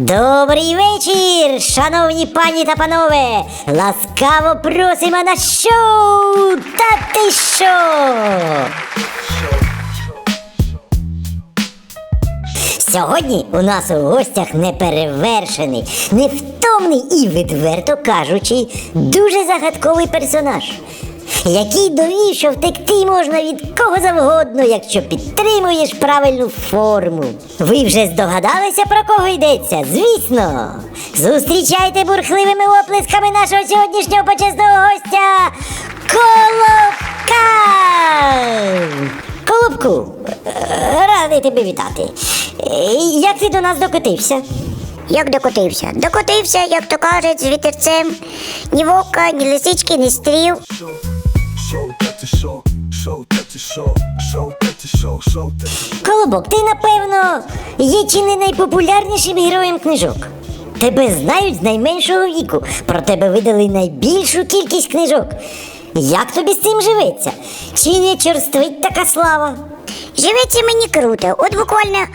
Добрий вечір, шановні пані та панове! Ласкаво просимо на шоу! Та ти що? Сьогодні у нас у гостях неперевершений, невтомний і, відверто кажучи, дуже загадковий персонаж, який довів, що втекти можна від кого завгодно, якщо підтримуєш правильну форму. Ви вже здогадалися, про кого йдеться? Звісно. Зустрічайте бурхливими оплесками нашого сьогоднішнього почесного гостя Колобка! Колобку, е, радий тебе вітати. Е, Як ти до нас докотився? Як докотився? Докотився, як то кажуть, з вітерцем. Ні вовка, ні лисички, ні стріл. Show that шоу, шоу, show шоу, шоу, show, шоу, шоу, that the Колобок, ти, напевно, є чи не найпопулярнішим героєм книжок. Тебе знають з найменшого віку, про тебе видали найбільшу кількість книжок. Як тобі з цим живеться? Чи не черствить така слава? Живеться мені круто, от буквально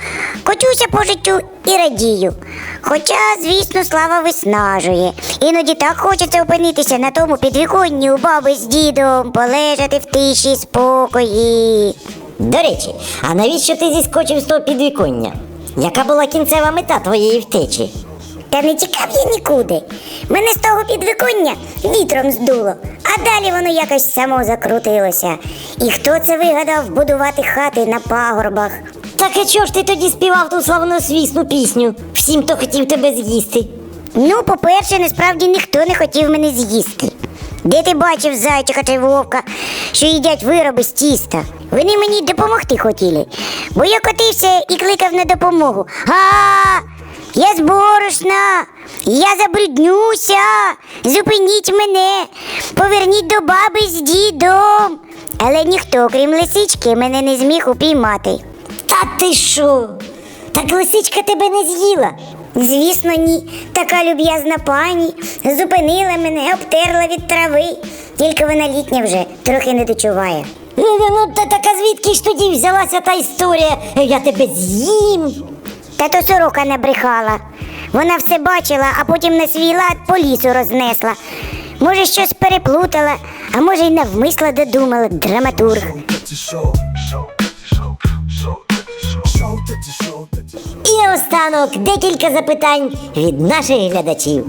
котюся по життю і радію. Хоча, звісно, слава виснажує. Іноді так хочеться опинитися на тому підвіконні у баби з дідом, полежати в тиші, спокої. До речі, а навіщо ти зіскочив з того підвіконня? Яка була кінцева мета твоєї втечі? Та не тікав я нікуди. Мене з того підвиконня вітром здуло, а далі воно якось само закрутилося. І хто це вигадав будувати хати на пагорбах? Так а чого ж ти тоді співав ту славнозвісну пісню? Всім, хто хотів тебе з'їсти. Ну, по-перше, насправді ніхто не хотів мене з'їсти. Де ти бачив зайчика чи вовка, що їдять вироби з тіста? Вони мені допомогти хотіли, бо я котився і кликав на допомогу. А, я з борошна, я забруднюся, зупиніть мене, поверніть до баби з дідом. Але ніхто, крім лисички, мене не зміг упіймати. Та ти що? Так лисичка тебе не з'їла. Звісно, ні. Така люб'язна пані зупинила мене, обтерла від трави. Тільки вона літня вже, трохи не дочуває. Ну, ну та така звідки ж тоді взялася та історія? Я тебе з'їм. Та то сорока набрехала. Вона все бачила, а потім на свій лад по лісу рознесла. Може, щось переплутала, а може, й навмисно додумала драматург. І наостанок декілька запитань від наших глядачів.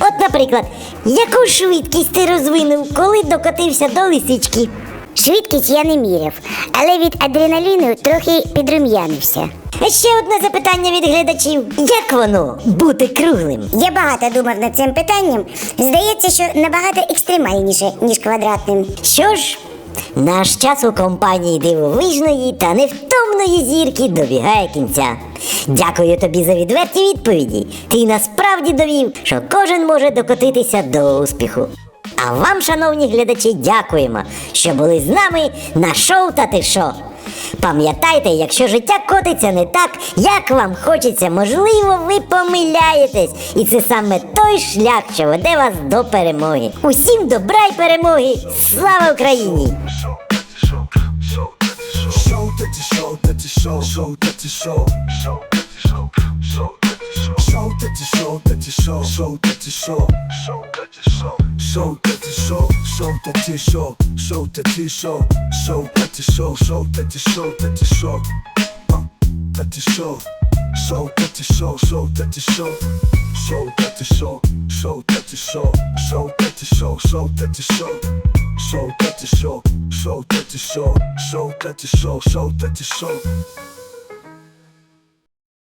От, наприклад, яку швидкість ти розвинув, коли докотився до лисички? Швидкість я не міряв, але від адреналіну трохи підрум'янився. Ще одне запитання від глядачів: як воно бути круглим? Я багато думав над цим питанням. Здається, що набагато екстремальніше, ніж квадратним. Що ж, наш час у компанії дивовижної та невтомної зірки добігає кінця. Дякую тобі за відверті відповіді. Ти насправді довів, що кожен може докотитися до успіху. А вам, шановні глядачі, дякуємо, що були з нами на шоу та ти шо. Пам'ятайте, якщо життя котиться не так, як вам хочеться, можливо, ви помиляєтесь. І це саме той шлях, що веде вас до перемоги. Усім добра й перемоги! Слава Україні! Show that the show, that the show, show that the show, show that the show, show that the show, show that the show, show that the show, show that the show, show that the show, show that the show, show that the show, show that the show, show that the show, that the show, uh, that the show, show that the show, show that the show, show that the show, show that the show, show that the show, show that the show. Show that the show, show that the show, show that the show, show that the show.